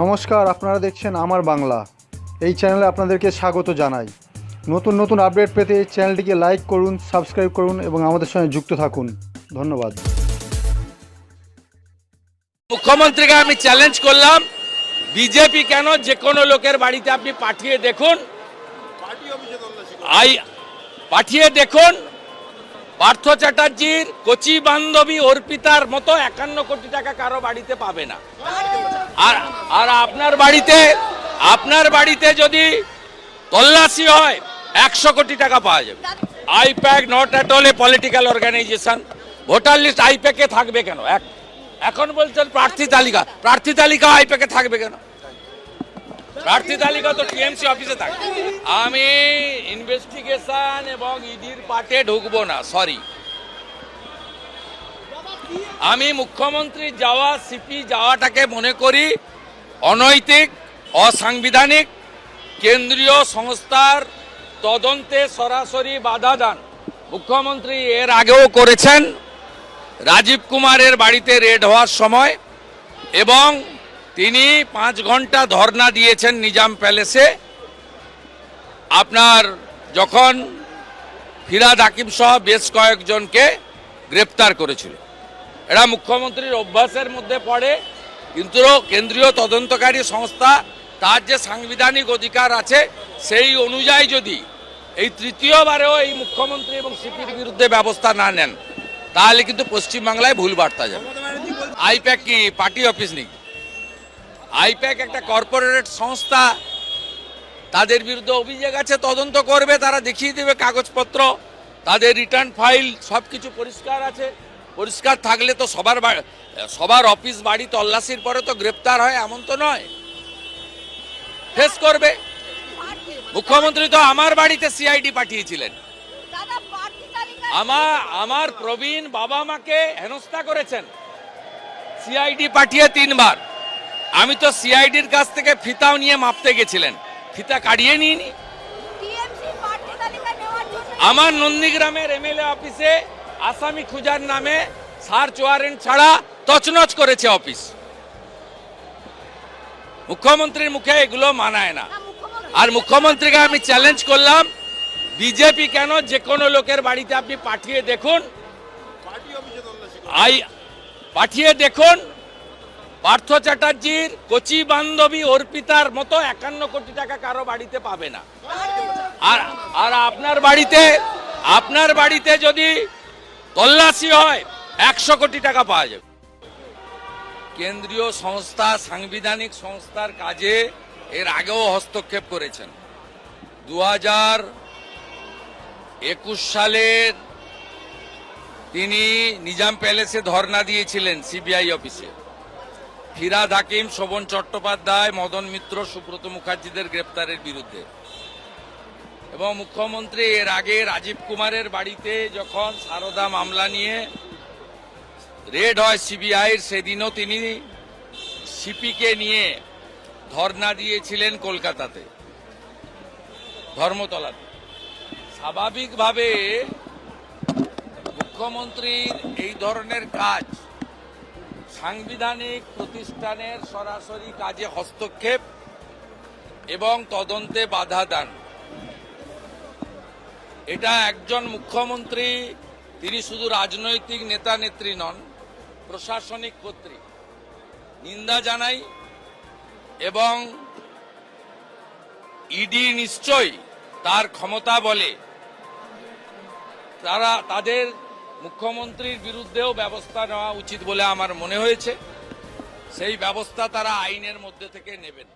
নমস্কার আপনারা দেখছেন আমার বাংলা। এই চ্যানেলে আপনাদেরকে স্বাগত জানাই। নতুন নতুন আপডেট পেতে এই চ্যানেলটিকে লাইক করুন সাবস্ক্রাইব করুন এবং আমাদের সঙ্গে যুক্ত থাকুন। ধন্যবাদ। মুখ্যমন্ত্রীকে আমি চ্যালেঞ্জ করলাম বিজেপি কেন যে কোনো লোকের বাড়িতে আপনি পাঠিয়ে দেখুন। আই পাঠিয়ে দেখুন পার্থ চ্যাটার্জির কচি বান্ধবী অর্পিতার মতো একান্ন কোটি টাকা কারও বাড়িতে পাবে না। আর আর আপনার বাড়িতে আপনার বাড়িতে যদি তল্লাশি হয়, একশো কোটি টাকা পাওয়া যাবে। IPAC not at all a political organisation. Voter list আইপ্যাকে থাকবে কেন? এক এখন বলছেন প্রার্থী তালিকা। প্রার্থী তালিকা আইপ্যাকে থাকবে কেন? প্রার্থী তালিকা তো টিএমসি অফিসে থাকে। আমি ইনভেস্টিগেশন এবং ইডির পার্টে ঢুকবো না সরি আমি মুখ্যমন্ত্রী যাওয়া সিপি যাওয়াটাকে মনে করি অনৈতিক, অসাংবিধানিক, কেন্দ্রীয় সংস্থার তদন্তে সরাসরি বাধা দান। মুখ্যমন্ত্রী এর আগেও করেছেন, রাজীব কুমারের বাড়িতে রেড হওয়ার সময় এবং তিনি পাঁচ ঘণ্টা ধর্ণা দিয়েছেন নিজাম প্যালেসে। আপনার যখন ফিরাদ হাকিম সহ বেশ কয়েকজনকে গ্রেপ্তার করেছিল। এরা মুখ্যমন্ত্রীর অভ্যাসের মধ্যে পড়ে, কিন্তু কেন্দ্রীয় তদন্তকারী সংস্থা তার যে সাংবিধানিক অধিকার আছে, সেই অনুযায়ী যদি এই তৃতীয়বারেও এই মুখ্যমন্ত্রী এবং সিপির বিরুদ্ধে ব্যবস্থা না নেন, তাহলে কিন্তু পশ্চিমবাংলায় ভুল বার্তা যাবে। আইপ্যাক কি পার্টি অফিস নেই আইপ্যাক একটা কর্পোরেট সংস্থা। তাদের বিরুদ্ধে অভিযোগ আছে তদন্ত করবে তারা দেখিয়ে দেবে কাগজপত্র। তাদের রিটার্ন ফাইল সব কিছু পরিষ্কার আছে। পরিষ্কার থাকলে তো সবার সবার অফিস বাড়ি তল্লাশির পরে তো গ্রেপ্তার হয় এমন তো নয়। ফেস করবে। মুখ্যমন্ত্রী তো আমার বাড়িতে সিআইডি পাঠিয়েছিলেন। আমার আমার প্রবীণ বাবা মাকে হেনস্থা করেছেন। সিআইডি পাঠিয়ে তিনবার। আমি তো সিআইডির কাছ থেকে ফিতাও নিয়ে মাপতে গেছিলেন। ফিতা কাটিয়ে নিইনি। আমার নন্দীগ্রামের এমএলএ অফিসে আসামি খুঁজার নামে সার্চ ওয়ারেন্ট ছাড়া তছনছ করেছে অফিস। মুখ্যমন্ত্রীর মুখে এগুলো মানায় না। না, আর মুখ্যমন্ত্রীকে আমি চ্যালেঞ্জ করলাম বিজেপি কেন যে কোনো লোকের বাড়িতে আপনি পাঠিয়ে দেখুন। আই পাঠিয়ে দেখুন পার্থ চ্যাটার্জির কচি বান্ধবী অর্পিতার মতো একান্ন কোটি টাকা কারও বাড়িতে পাবে না। আর আর আপনার বাড়িতে আপনার বাড়িতে যদি তল্লাশি হয়, একশো কোটি টাকা পাওয়া যাবে। কেন্দ্রীয় সংস্থা, সাংবিধানিক সংস্থার কাজে এর আগেও হস্তক্ষেপ করেছেন। দু হাজার একুশ সালের তিনি নিজাম প্যালেসে ধর্না দিয়েছিলেন সিবিআই অফিসে। ফিরাদ হাকিম, শোভন চট্টোপাধ্যায়, মদন মিত্র, সুব্রত মুখার্জিদের গ্রেপ্তারের বিরুদ্ধে। এবং মুখ্যমন্ত্রী এর আগে রাজীব কুমারের বাড়িতে যখন সারদা মামলা নিয়ে রেড হয় সিবিআইয়ের সেদিনও তিনি সিপিকে নিয়ে ধর্না দিয়েছিলেন কলকাতাতে, ধর্মতলাতে। স্বাভাবিকভাবে মুখ্যমন্ত্রীর এই ধরনের কাজ সাংবিধানিক প্রতিষ্ঠানের সরাসরি কাজে হস্তক্ষেপ এবং তদন্তে বাধা দান। এটা একজন মুখ্যমন্ত্রী, তিনি শুধু রাজনৈতিক নেতা, নেত্রী নন, প্রশাসনিক কর্তৃক। নিন্দা জানাই এবং ইডি নিশ্চয়ই তার ক্ষমতা বলে তারা, তাদের মুখ্যমন্ত্রীর বিরুদ্ধেও ব্যবস্থা নেওয়া উচিত বলে আমার মনে হয়েছে। সেই ব্যবস্থা তারা আইনের মধ্যে থেকে নেবেন।